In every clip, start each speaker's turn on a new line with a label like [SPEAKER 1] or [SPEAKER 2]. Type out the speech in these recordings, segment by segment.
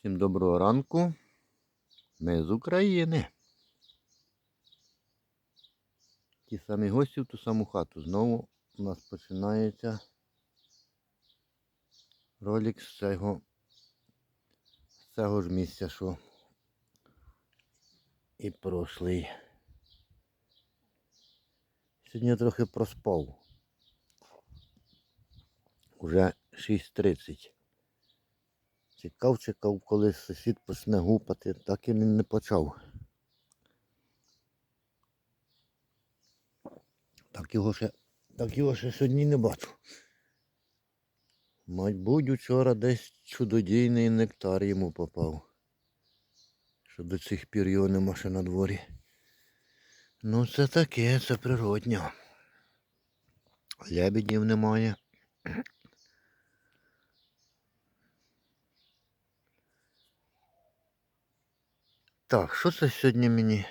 [SPEAKER 1] Всім доброго ранку. Ми з України. Ті самі гості в ту саму хату. Знову у нас починається ролик з цього, з цього ж місця, що і прошлий. Сьогодні я трохи проспав. Уже 6.30. Чекав, чекав, коли сусід почне гупати, так і не почав. Так його ще, так його ще сьогодні не бачу. Мабуть, вчора десь чудодійний нектар йому попав. Що до цих пір його нема ще на дворі. Ну це таке, це природньо. Лебедів немає. Так, що це сьогодні мені?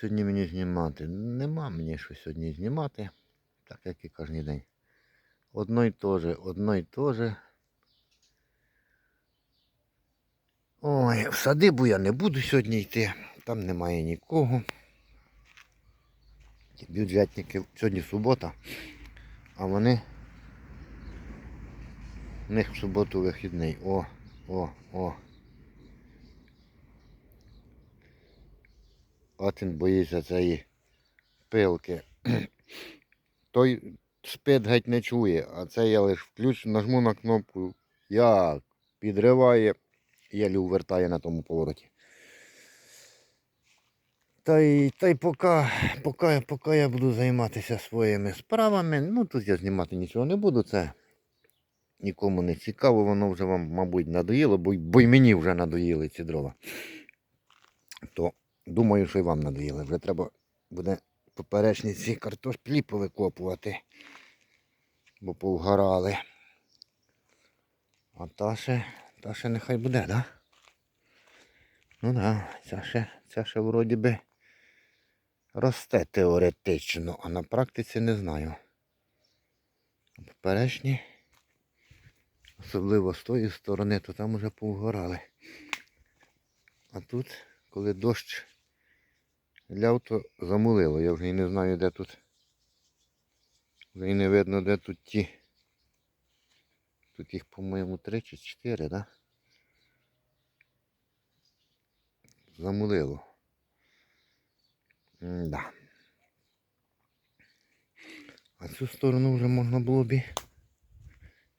[SPEAKER 1] Сьогодні мені знімати? Нема мені що сьогодні знімати. Так як і кожен день. Одно й то же, одно й то. Ой, в садибу я не буду сьогодні йти. Там немає нікого. Бюджетники, сьогодні субота, а вони в них в суботу вихідний. О, о, о. От він боїться цієї пилки. Той спит геть не чує, а це я лише включу, нажму на кнопку, як підриває, єлі увертає на тому повороті. Та й, та й поки, поки, поки я буду займатися своїми справами, ну тут я знімати нічого не буду, це нікому не цікаво, воно вже вам, мабуть, надоїло, бо, бо й мені вже надоїли ці дрова. То Думаю, що і вам надоїли. Вже треба буде поперечні ці картоплі повикопувати, бо повгорали. А та ще, та ще нехай буде, да? Ну да, ця ще, ця ще вроді би росте теоретично, а на практиці не знаю. Поперечні, особливо з тої сторони, то там уже повгорали. А тут, коли дощ ляв, то замулило. Я вже і не знаю, де тут. Вже і не видно, де тут ті. Тут їх, по-моєму, три чи чотири, да? Замулило. Да. А цю сторону вже можна було б.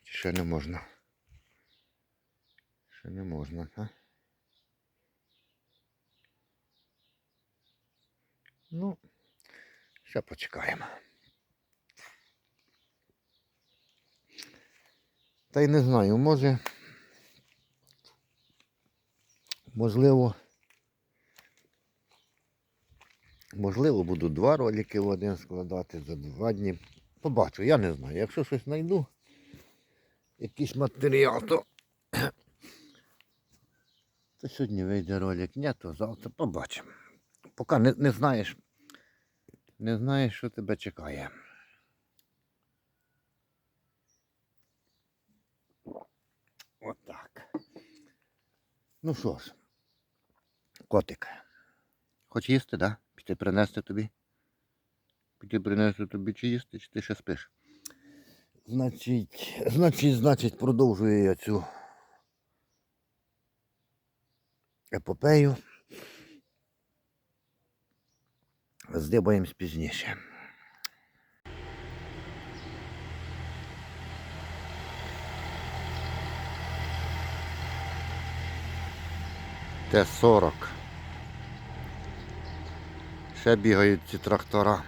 [SPEAKER 1] Чи ще не можна? Ще не можна, а? Ну, ще почекаємо. Та й не знаю, може, можливо, можливо, буду два ролики в один складати за два дні. Побачу, я не знаю. Якщо щось знайду, якийсь матеріал, то, то сьогодні вийде ролик, ні, то завтра побачимо. Поки не, не знаєш, не знаєш, що тебе чекає. Отак. Ну що ж, котик. Хоч їсти, да? Піти принести тобі? Піти принести тобі чи їсти, чи ти ще спиш? Значить, значить, значить, продовжую я цю епопею. Здибаємось пізніше. Т-40. Ще бігають ці трактора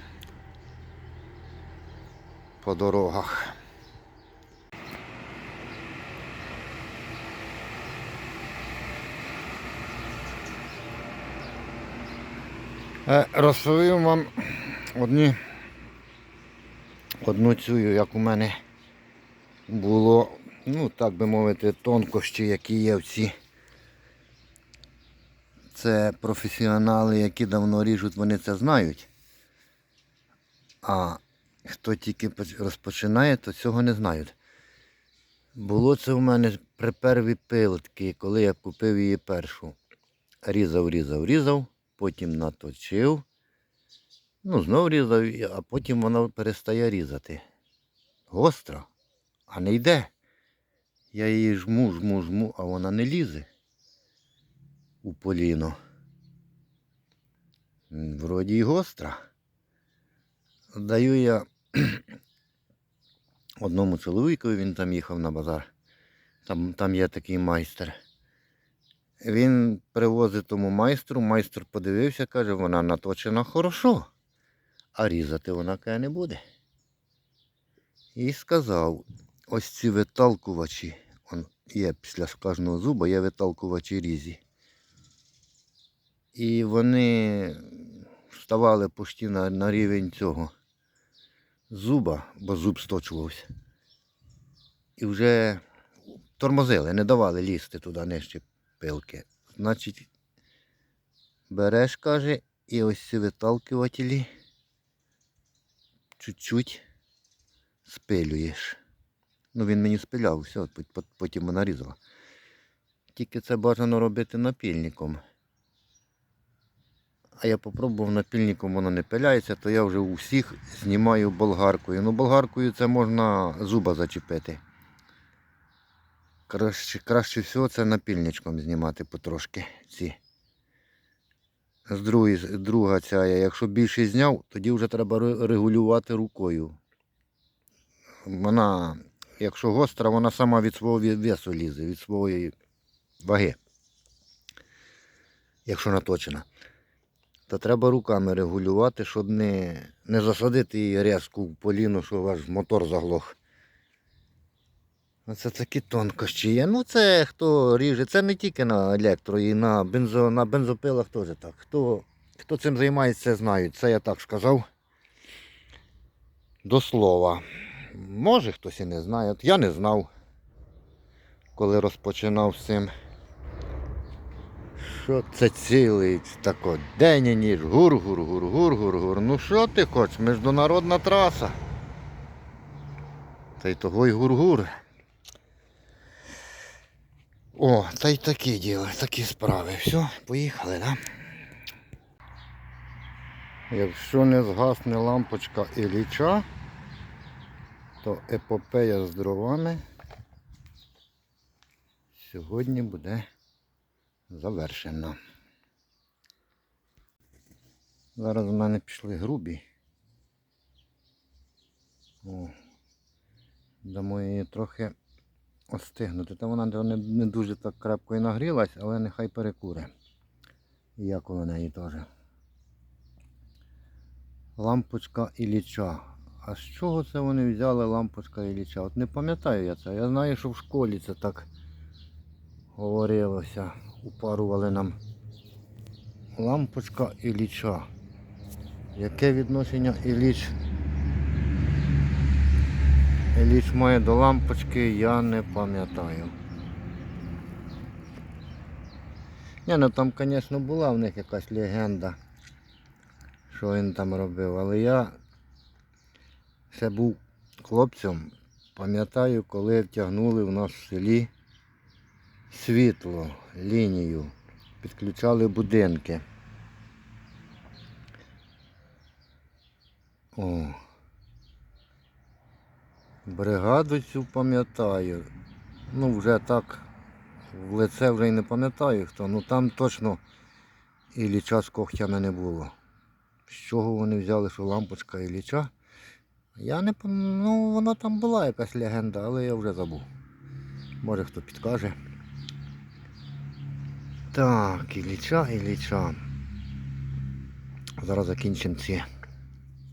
[SPEAKER 1] по дорогах. Розповім вам одні, одну цю, як у мене було, ну так би мовити, тонкощі, які є в ці. Це професіонали, які давно ріжуть, вони це знають. А хто тільки розпочинає, то цього не знають. Було це в мене при первій пилотці, коли я купив її першу. Різав, різав, різав, потім наточив. Ну, знов різав, а потім вона перестає різати. Гостра, а не йде. Я її жму, жму, жму, а вона не лізе у поліно. Вроді й гостра. Даю я одному чоловікові, він там їхав на базар. Там, там є такий майстер. Він привозить тому майстру, майстер подивився, каже, вона наточена хорошо, а різати вона каже, не буде. І сказав, ось ці виталкувачі, он є після кожного зуба, є виталкувачі різі. І вони вставали почти на, на рівень цього зуба, бо зуб сточувався. І вже тормозили, не давали лізти туди нижче пилки. Значить, береш, каже, і ось ці виталкувателі чуть-чуть спилюєш. Ну, він мені спиляв, все, пот- пот- потім вона різала. Тільки це бажано робити напільником. А я попробував напільником, воно не пиляється, то я вже у всіх знімаю болгаркою. Ну, болгаркою це можна зуба зачепити. Краще, краще всього це напільничком знімати потрошки ці. З другої, друга ця, якщо більше зняв, тоді вже треба регулювати рукою. Вона, якщо гостра, вона сама від свого весу лізе, від своєї ваги. Якщо наточена. То треба руками регулювати, щоб не, не засадити її різко в поліну, що ваш мотор заглох. Оце такі тонкощі є. Ну це хто ріже, це не тільки на електро, і на, бензо, на бензопилах теж так. Хто, хто цим займається, знають. Це я так сказав. До слова. Може хтось і не знає. Я не знав, коли розпочинав з цим. Що це цілий тако день і ніч. Гур-гур, гур-гур, гур-гур. Ну що ти хочеш? Міжнародна траса. Та й того й гур-гур. О, та й такі діли, такі справи. Все, поїхали, да? Якщо не згасне лампочка і ліча, то епопея з дровами сьогодні буде завершена. Зараз у мене пішли грубі. О, дамо її трохи остигнути. Та вона не, не дуже так крепко і нагрілась, але нехай перекуре. І я коло неї теж. Лампочка і ліча. А з чого це вони взяли лампочка і ліча? От не пам'ятаю я це. Я знаю, що в школі це так говорилося. Упарували нам лампочка і ліча. Яке відношення Іліч? Іліч має до лампочки, я не пам'ятаю. Ні, ну там, звісно, була в них якась легенда, що він там робив, але я ще був хлопцем, пам'ятаю, коли втягнули в нас в селі світло, лінію, підключали будинки. О. Бригаду цю пам'ятаю. Ну, вже так в лице вже й не пам'ятаю хто. Ну там точно і ліча з когтями не було. З чого вони взяли, що лампочка і ліча? Я не Ну, вона там була якась легенда, але я вже забув. Може хто підкаже. Так, і ліча, і ліча. Зараз закінчимо ці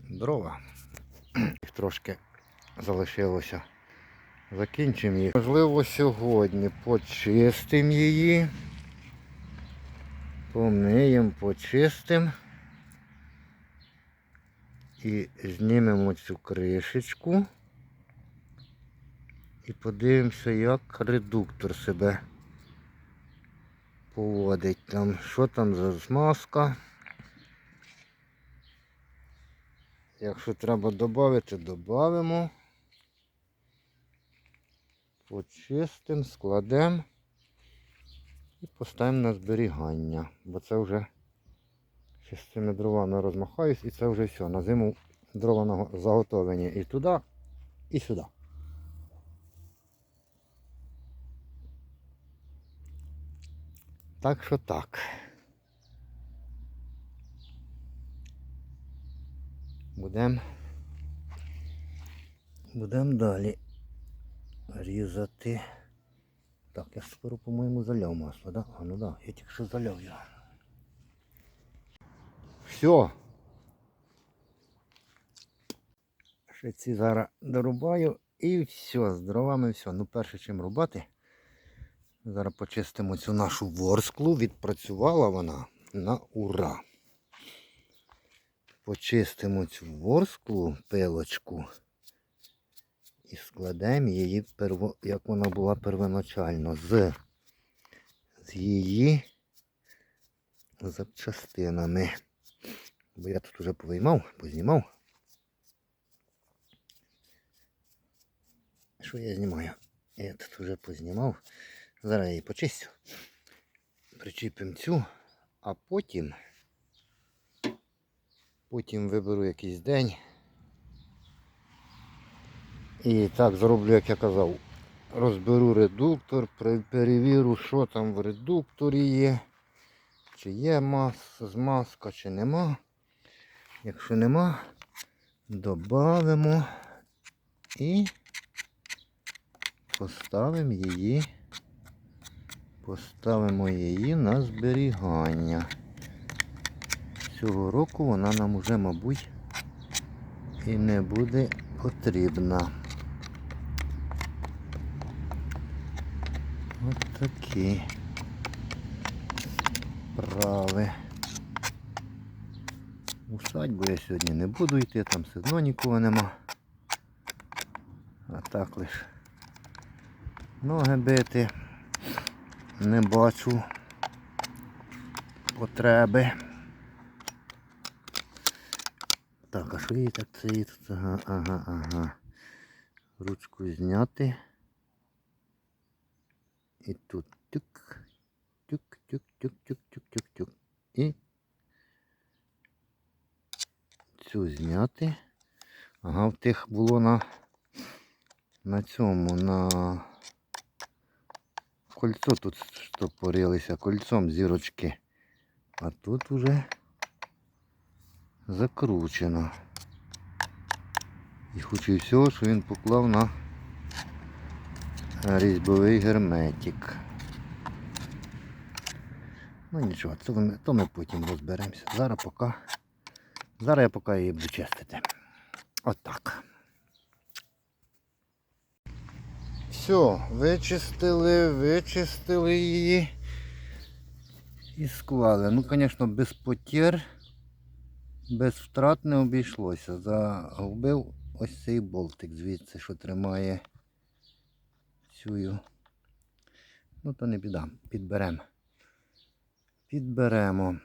[SPEAKER 1] дрова. Трошки залишилося. Закінчимо їх. Можливо, сьогодні почистимо її. Помиємо, почистимо. І знімемо цю кришечку. І подивимося, як редуктор себе поводить. Там, що там за змазка. Якщо треба додати, додамо. Почистимо, складемо і поставимо на зберігання. Бо це вже ще з цими дровами розмахаюсь і це вже все. На зиму дрова заготовлені і туди, і сюди. Так що так. Будемо будемо далі різати. Так, я скоро, по-моєму, заляв масло, да? А ну да, я тільки що заляв його. Все. Ще ці зараз дорубаю і все, з дровами все. Ну, перше чим рубати. Зараз почистимо цю нашу ворсклу. Відпрацювала вона на ура. Почистимо цю ворсклу пилочку і складемо її, як вона була первоначально, з, з її запчастинами. Бо я тут вже повиймав, познімав. Що я знімаю? Я тут вже познімав. Зараз її почистю. Причіпимо цю, а потім, потім виберу якийсь день. І так зроблю, як я казав. Розберу редуктор, перевірю, що там в редукторі є. Чи є змазка, чи нема. Якщо нема, додамо і поставимо її. Поставимо її на зберігання. Цього року вона нам уже, мабуть, і не буде потрібна. От такі справи. У садьбу я сьогодні не буду йти, там все одно нікого нема. А так лиш ноги бити. Не бачу потреби. Так, а що її так це? Ага, ага, ага. Ручку зняти. І тут тюк, тюк, тюк, тюк, тюк, тюк, тюк, тюк. І цю зняти. Ага, в тих було на, на цьому, на кольцо тут штопорилися, кольцом зірочки. А тут уже закручено. І хоч всього, що він поклав на різьбовий герметик. Ну нічого, це ми, то ми потім розберемося. Зараз поки. Зараз я поки її буду чистити. Отак. Все, вичистили, вичистили її і склали. Ну, звісно, без потір, без втрат не обійшлося. Загубив ось цей болтик звідси, що тримає цю. Ну, то не біда, підберемо. Підберемо.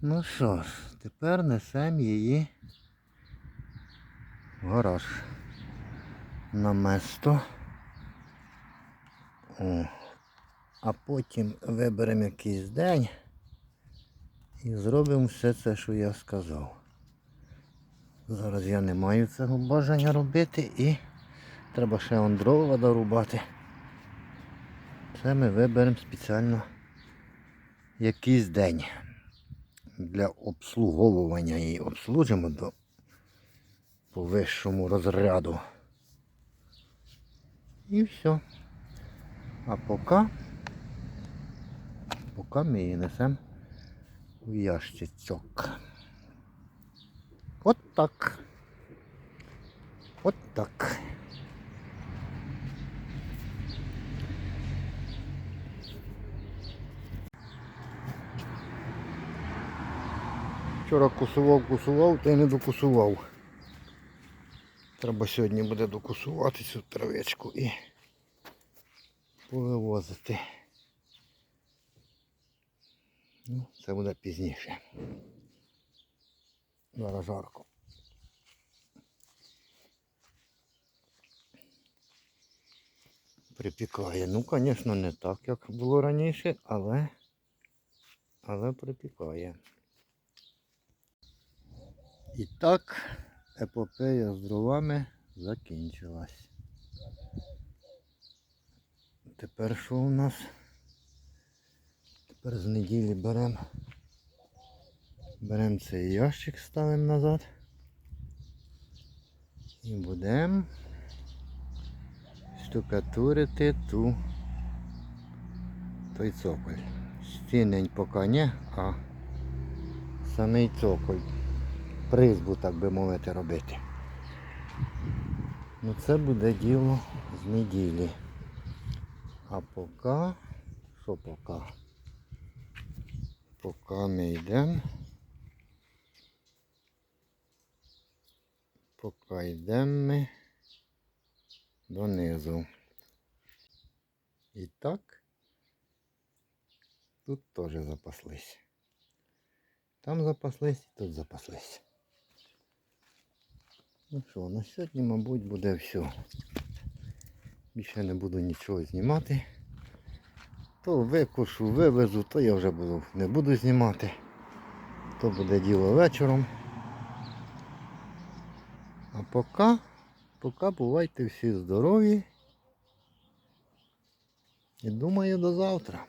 [SPEAKER 1] Ну що ж, тепер несемо її в гараж на место. О. А потім виберемо якийсь день і зробимо все це, що я сказав. Зараз я не маю цього бажання робити і треба ще он дрова дорубати. Це ми виберемо спеціально якийсь день для обслуговування і обслужимо до по вищому розряду. І все. А поки, поки ми її несемо у ящичок. От так. От так. Вчора кусував, кусував, та й не докусував. Треба сьогодні буде докусувати цю травичку і повивозити. Ну, це буде пізніше. Зараз жарко. Припікає. Ну, звісно, не так, як було раніше, але, але припікає. І так, епопея з дровами закінчилась. Тепер що у нас? Тепер з неділі беремо беремо цей ящик, ставимо назад. І будемо штукатурити ту той цоколь. Стінень поки не, а самий цоколь. Призбу, так би мовити, робити. Ну це буде діло з неділі. А поки, що поки? Поки ми йдемо. Поки йдемо ми донизу. І так, тут теж запаслись. Там запаслись, тут запаслись. Ну що, на сьогодні, мабуть, буде все. Більше не буду нічого знімати. То викушу, вивезу, то я вже буду, не буду знімати. То буде діло вечором. А поки, поки бувайте всі здорові. І думаю до завтра.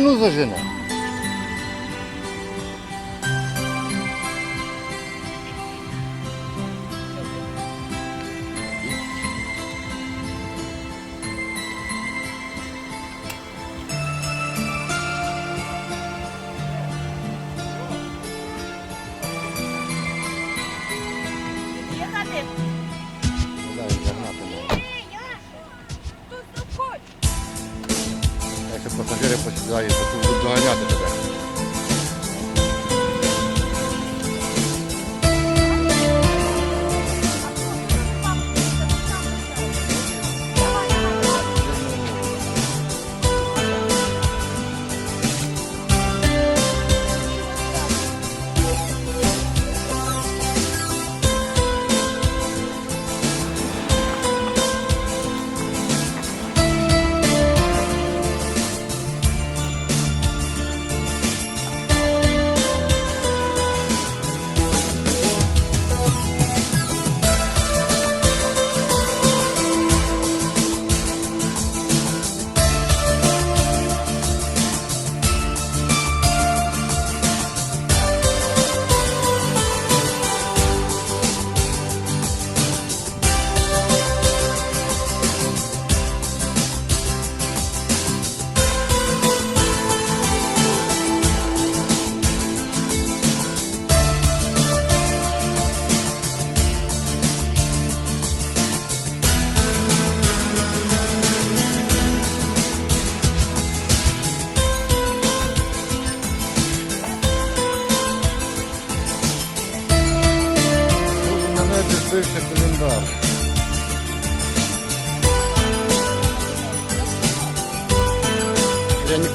[SPEAKER 1] menos a janela.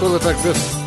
[SPEAKER 1] It looks like this.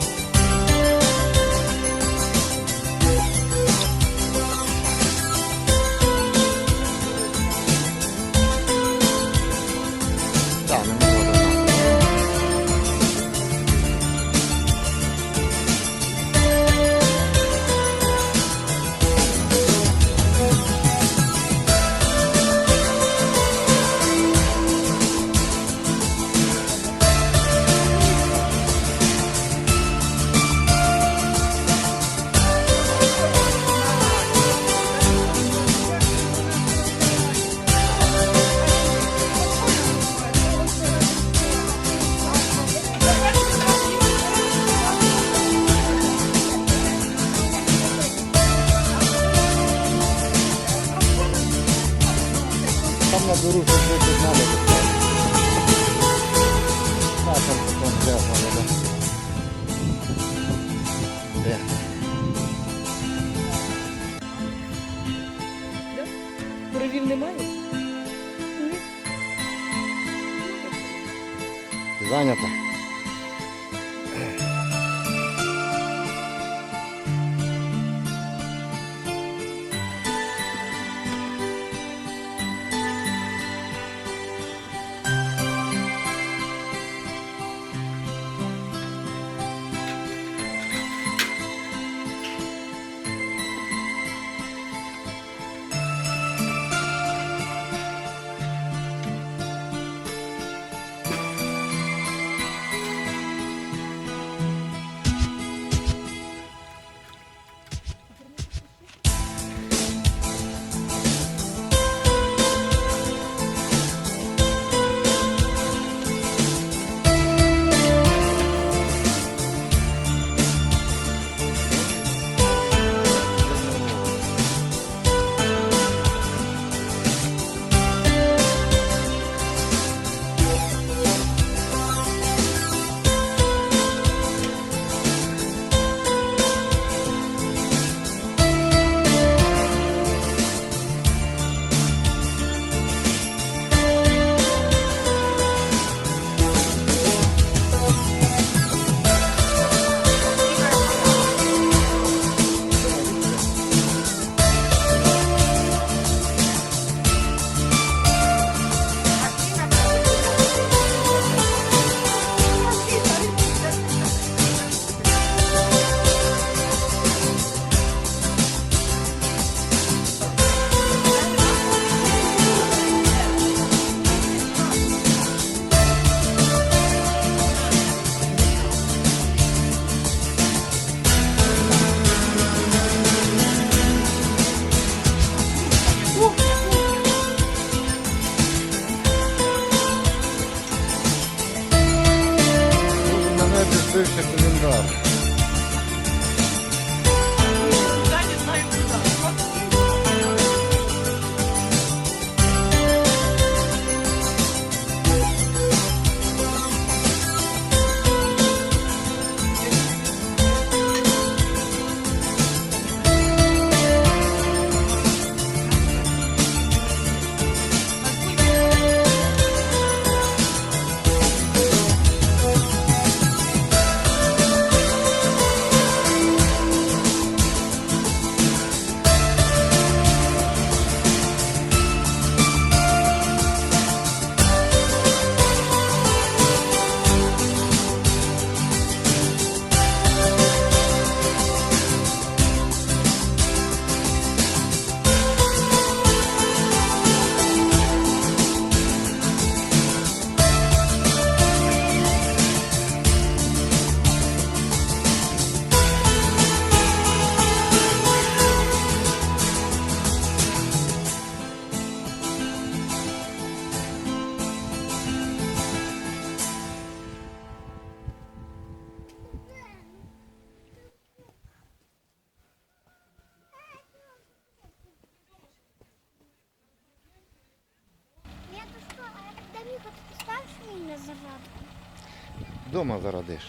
[SPEAKER 2] Дома зародиш.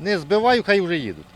[SPEAKER 2] Не збиваю, хай вже їдуть.